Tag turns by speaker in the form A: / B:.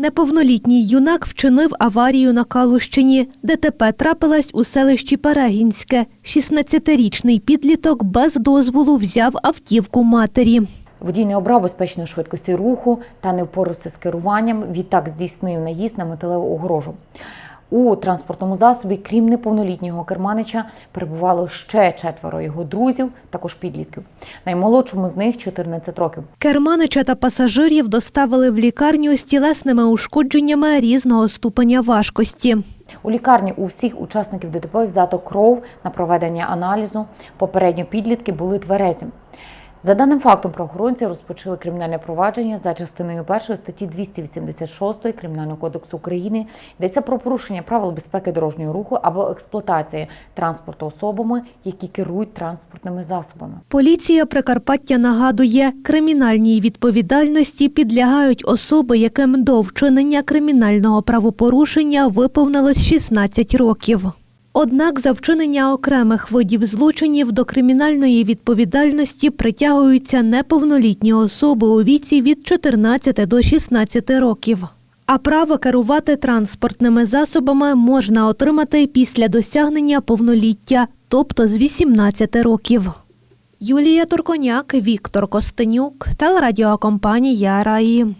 A: Неповнолітній юнак вчинив аварію на Калущині. ДТП трапилась у селищі Перегінське. 16-річний підліток без дозволу взяв автівку матері.
B: Водій не обрав безпечної швидкості руху та не впорався з керуванням. Відтак здійснив наїзд на металеву огорожу. У транспортному засобі, крім неповнолітнього керманича, перебувало ще четверо його друзів, також підлітків. Наймолодшому з них 14 років.
A: Керманича та пасажирів доставили в лікарню з тілесними ушкодженнями різного ступеня важкості.
B: У лікарні у всіх учасників ДТП взято кров на проведення аналізу. Попередньо підлітки були тверезі. За даним фактом, правоохоронці розпочали кримінальне провадження за частиною першої статті 286 Кримінального кодексу України. Йдеться про порушення правил безпеки дорожнього руху або експлуатації транспорту особами, які керують транспортними засобами.
A: Поліція Прикарпаття нагадує, кримінальній відповідальності підлягають особи, яким до вчинення кримінального правопорушення виповнилось 16 років. Однак за вчинення окремих видів злочинів до кримінальної відповідальності притягуються неповнолітні особи у віці від 14 до 16 років. А право керувати транспортними засобами можна отримати після досягнення повноліття, тобто з 18 років. Юлія Турконяк, Віктор Костенюк, телерадіокомпанія Раї.